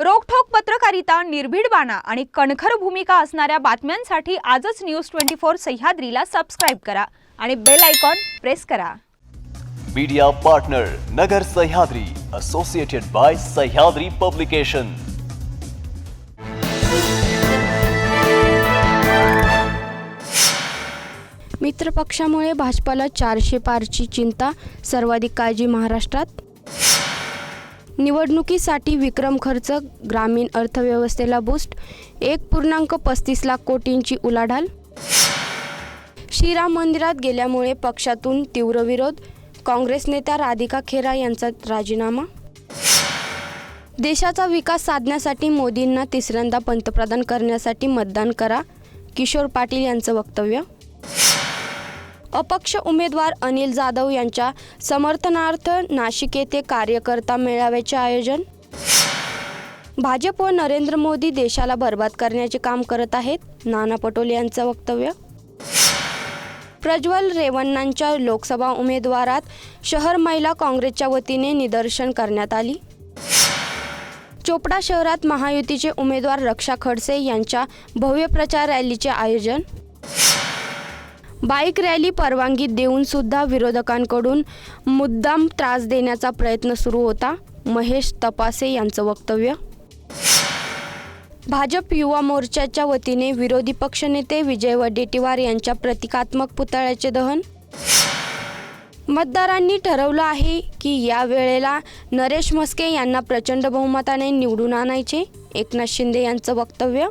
रोखठोक पत्रकारिता निर्भीड बाणा आणि कणखर भूमिका असणाऱ्या बातम्यांसाठी आजच न्यूज ट्वेंटी फोर सह्याद्रीला सबस्क्राईब करा आणि बेल आयकॉन प्रेस करा. Media partner Nagar Sahyadri associated by Sahyadri publication मित्रपक्षामुळे भाजपाला चारशे पारची चिंता सर्वाधिक काळजी महाराष्ट्रात? निवडणुकीसाठी विक्रम खर्च ग्रामीण अर्थव्यवस्थेला बूस्ट एक पूर्णांक पस्तीस लाख कोटींची उलाढाल. श्रीराम मंदिरात गेल्यामुळे पक्षातून तीव्र विरोध काँग्रेस नेत्या राधिका खेरा यांचा राजीनामा. देशाचा विकास साधण्यासाठी मोदींना तिसऱ्यांदा पंतप्रधान करण्यासाठी मतदान करा किशोर पाटील यांचं वक्तव्य. अपक्ष उमेदवार अनिल जाधव यांच्या समर्थनार्थ नाशिक येथे कार्यकर्ता मेळाव्याचे आयोजन. भाजप व नरेंद्र मोदी देशाला बर्बाद करण्याचे काम करत आहेत. नाना पटोले यांचं वक्तव्य. प्रज्वल रेवण्णांच्या लोकसभा उमेदवारात शहर महिला काँग्रेसच्या वतीने निदर्शन करण्यात आली. चोपडा शहरात महायुतीचे उमेदवार रक्षा खडसे यांच्या भव्य प्रचार रॅलीचे आयोजन. बाईक रॅली परवानगी देऊन सुद्धा विरोधकांकडून मुद्दाम त्रास देण्याचा प्रयत्न सुरू होता. महेश तपासे यांचं वक्तव्य. भाजप युवा मोर्चाच्या वतीने विरोधी पक्षनेते विजय वडेट्टीवार यांच्या प्रतिकात्मक पुतळ्याचे दहन. मतदारांनी ठरवलं आहे की या वेळेला नरेश म्हस्के यांना प्रचंड बहुमताने निवडून आणायचे. एकनाथ शिंदे यांचं वक्तव्य.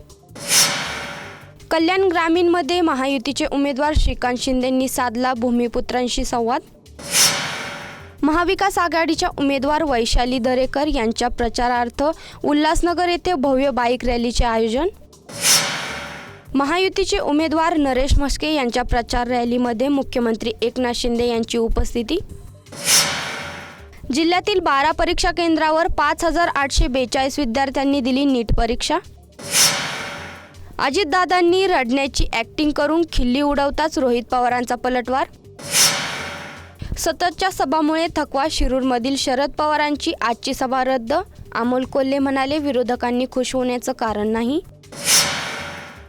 कल्याण ग्रामीणमध्ये महायुतीचे उमेदवार श्रीकांत शिंदेंनी साधला भूमिपुत्रांशी संवाद. महाविकास आघाडीच्या उमेदवार वैशाली दरेकर यांच्या प्रचारार्थ उल्हासनगर येथे भव्य बाईक रॅलीचे आयोजन. महायुतीचे उमेदवार नरेश म्हस्के यांच्या प्रचार रॅलीमध्ये मुख्यमंत्री एकनाथ शिंदे यांची उपस्थिती. जिल्ह्यातील बारा परीक्षा केंद्रावर पाच हजार आठशे बेचाळीस विद्यार्थ्यांनी दिली नीट परीक्षा. अजितदादांनी रडण्याची ॲक्टिंग करून खिल्ली उडवताच रोहित पवारांचा पलटवार. सततच्या सभामुळे थकवा शिरूरमधील शरद पवारांची आजची सभा रद्द अमोल कोल्हे म्हणाले विरोधकांनी खुश होण्याचं कारण नाही.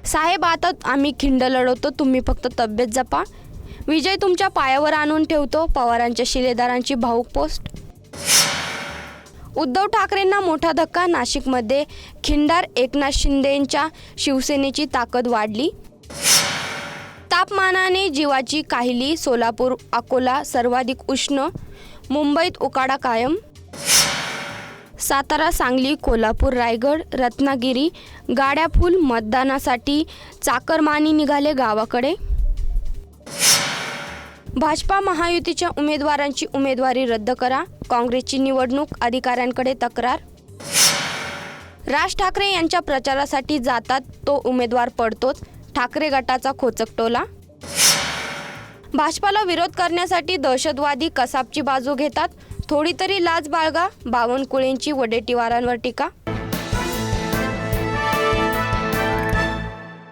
साहेब आता आम्ही खिंड लढवतो तुम्ही फक्त तब्येत जपा. विजय तुमच्या पायावर आणून ठेवतो पवारांच्या शिलेदारांची भाऊक पोस्ट. उद्धव ठाकरेंना मोठा धक्का. नाशिकमध्ये खिंडार एकनाथ शिंदेंच्या शिवसेनेची ताकद वाढली. तापमानाने जीवाची काहिली सोलापूर अकोला सर्वाधिक उष्ण मुंबईत उकाडा कायम. सातारा सांगली कोल्हापूर रायगड रत्नागिरी गाड्या फुल मतदानासाठी चाकरमानी निघाले गावाकडे. भाजपा महायुतीच्या उमेदवारांची उमेदवारी रद्द करा. काँग्रेसची निवडणूक अधिकाऱ्यांकडे तक्रार. राज ठाकरे यांच्या प्रचारासाठी जातात तो उमेदवार पडतोच. ठाकरे गटाचा खोचक टोला. भाजपाला विरोध करण्यासाठी दहशतवादी कसाबची बाजू घेतात. थोडी तरी लाज बाळगा. बावनकुळेंची वडेटीवारांवर टीका.